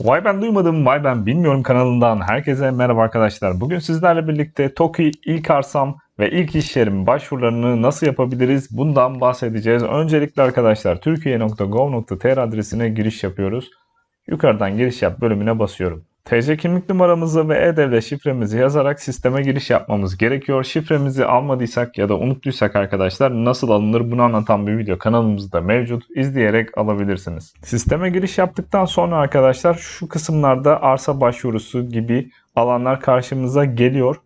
Vay ben duymadım, vay ben bilmiyorum kanalından herkese merhaba arkadaşlar. Bugün sizlerle birlikte TOKİ ilk arsam ve ilk iş yerim başvurularını nasıl yapabiliriz bundan bahsedeceğiz. Öncelikle arkadaşlar türkiye.gov.tr adresine giriş yapıyoruz. Yukarıdan giriş yap bölümüne basıyorum. TC kimlik numaramızı ve e-devlet şifremizi yazarak sisteme giriş yapmamız gerekiyor. Şifremizi almadıysak ya da unuttuysak arkadaşlar nasıl alınır bunu anlatan bir video kanalımızda mevcut. İzleyerek alabilirsiniz. Sisteme giriş yaptıktan sonra arkadaşlar şu kısımlarda arsa başvurusu gibi alanlar karşımıza geliyor.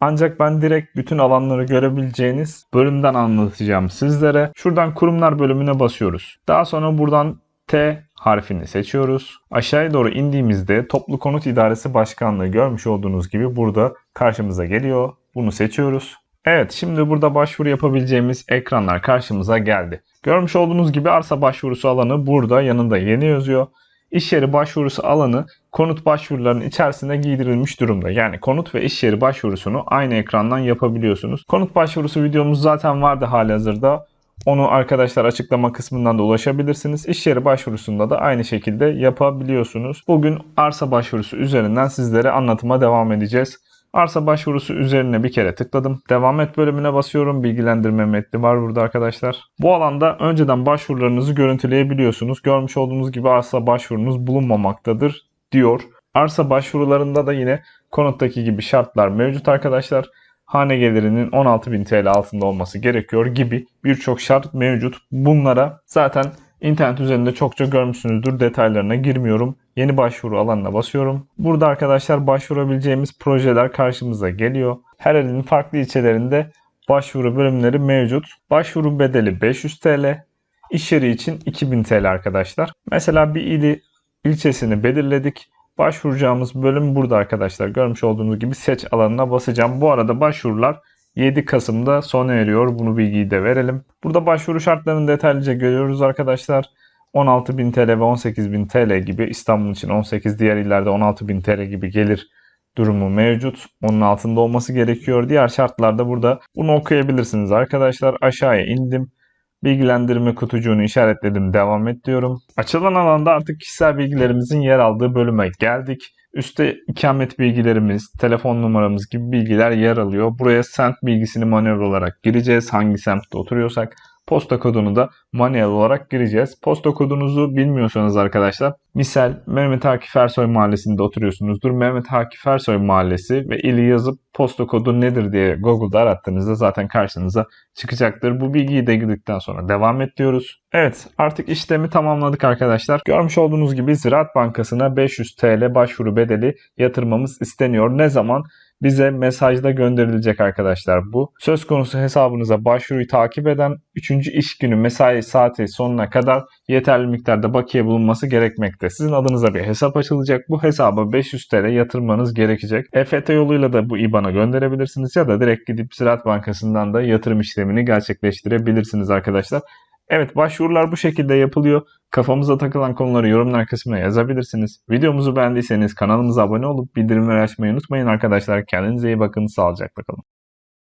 Ancak ben direkt bütün alanları görebileceğiniz bölümden anlatacağım sizlere. Şuradan kurumlar bölümüne basıyoruz. Daha sonra buradan T harfini seçiyoruz. Aşağıya doğru indiğimizde Toplu Konut İdaresi Başkanlığı görmüş olduğunuz gibi burada karşımıza geliyor. Bunu seçiyoruz. Evet şimdi burada başvuru yapabileceğimiz ekranlar karşımıza geldi. Görmüş olduğunuz gibi arsa başvurusu alanı burada yanında yeni yazıyor. İş yeri başvurusu alanı konut başvurularının içerisine giydirilmiş durumda. Yani konut ve iş yeri başvurusunu aynı ekrandan yapabiliyorsunuz. Konut başvurusu videomuz zaten vardı halihazırda. Onu arkadaşlar açıklama kısmından da ulaşabilirsiniz. İş yeri başvurusunda da aynı şekilde yapabiliyorsunuz. Bugün arsa başvurusu üzerinden sizlere anlatıma devam edeceğiz. Arsa başvurusu üzerine bir kere tıkladım. Devam et bölümüne basıyorum. Bilgilendirme metni var burada arkadaşlar. Bu alanda önceden başvurularınızı görüntüleyebiliyorsunuz. Görmüş olduğunuz gibi arsa başvurunuz bulunmamaktadır diyor. Arsa başvurularında da yine konuttaki gibi şartlar mevcut arkadaşlar hane gelirinin 16.000 TL altında olması gerekiyor gibi birçok şart mevcut. Bunlara zaten internet üzerinde çokça görmüşsünüzdür. Detaylarına girmiyorum. Yeni başvuru alanına basıyorum. Burada arkadaşlar başvurabileceğimiz projeler karşımıza geliyor. Her ilin farklı ilçelerinde başvuru bölümleri mevcut. Başvuru bedeli 500 TL. İş yeri için 2000 TL arkadaşlar. Mesela bir ili ilçesini belirledik. Başvuracağımız bölüm burada arkadaşlar. Görmüş olduğunuz gibi seç alanına basacağım. Bu arada başvurular 7 Kasım'da sona eriyor. Bunu bilgiyi de verelim. Burada başvuru şartlarını detaylıca görüyoruz arkadaşlar. 16.000 TL ve 18.000 TL gibi İstanbul için 18 diğer illerde 16.000 TL gibi gelir durumu mevcut. Onun altında olması gerekiyor. Diğer şartlarda burada bunu okuyabilirsiniz arkadaşlar. Aşağıya indim. Bilgilendirme kutucuğunu işaretledim. Devam et diyorum. Açılan alanda artık kişisel bilgilerimizin yer aldığı bölüme geldik. Üste ikamet bilgilerimiz, telefon numaramız gibi bilgiler yer alıyor. Buraya semt bilgisini manuel olarak gireceğiz. Hangi semtte oturuyorsak. Posta kodunu da manuel olarak gireceğiz. Posta kodunuzu bilmiyorsanız arkadaşlar misal Mehmet Akif Ersoy mahallesinde oturuyorsunuzdur. Mehmet Akif Ersoy mahallesi ve ili yazıp posta kodu nedir diye Google'da arattığınızda zaten karşınıza çıkacaktır. Bu bilgiyi de girdikten sonra devam et diyoruz. Evet artık işlemi tamamladık arkadaşlar. Görmüş olduğunuz gibi Ziraat Bankası'na 500 TL başvuru bedeli yatırmamız isteniyor. Ne zaman? Bize mesajda gönderilecek arkadaşlar bu. Söz konusu hesabınıza başvuruyu takip eden 3. iş günü mesai saati sonuna kadar yeterli miktarda bakiye bulunması gerekmekte. Sizin adınıza bir hesap açılacak. Bu hesaba 500 TL yatırmanız gerekecek. EFT yoluyla da bu IBAN'a gönderebilirsiniz ya da direkt gidip Ziraat Bankası'ndan da yatırım işlemini gerçekleştirebilirsiniz arkadaşlar. Evet başvurular bu şekilde yapılıyor. Kafamıza takılan konuları yorumlar kısmına yazabilirsiniz. Videomuzu beğendiyseniz kanalımıza abone olup bildirimleri açmayı unutmayın arkadaşlar. Kendinize iyi bakın. Sağlıcakla kalın.